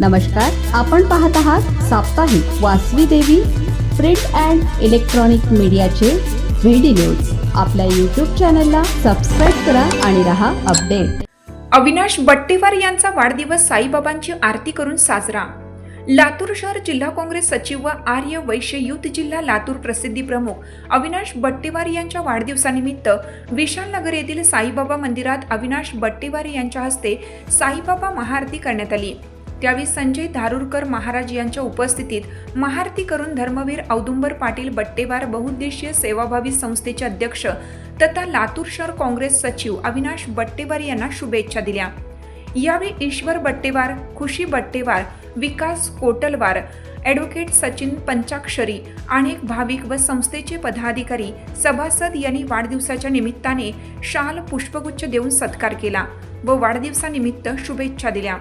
नमस्कार आपण पाहत आहात साप्ताहिक Vasavi Devi print and electronic मीडियाचे व्हिडी न्यूज आपल्या यूट्यूब चॅनलला सबस्क्राईब करा आणि रहा अपडेट अविनाश बट्टेवार यांचा वाढदिवस साईबाबांची आरती करून साजरा. लातूर शहर जिल्हा काँग्रेस सचिव व आर्य वैश्य युथ जिल्हा लातूर प्रसिद्धी प्रमुख अविनाश बट्टेवार यांच्या वाढदिवसानिमित्त विशालनगर येथील साईबाबा मंदिरात अविनाश बट्टेवार यांच्या हस्ते साईबाबा महाआरती करण्यात आली. त्यावेळी संजय धारूरकर महाराज यांच्या उपस्थितीत महारती करून धर्मवीर औदुंबर पाटील बट्टेवार बहुउद्देशीय सेवाभावी संस्थेचे अध्यक्ष तथा लातूर शहर काँग्रेस सचिव अविनाश बट्टेवार यांना शुभेच्छा दिल्या. यावेळी ईश्वर बट्टेवार खुशी बट्टेवार विकास कोटलवार ॲडव्होकेट सचिन पंचाक्षरी अनेक भाविक व संस्थेचे पदाधिकारी सभासद यांनी वाढदिवसाच्या निमित्ताने शाल पुष्पगुच्छ देऊन सत्कार केला व वाढदिवसानिमित्त शुभेच्छा दिल्या.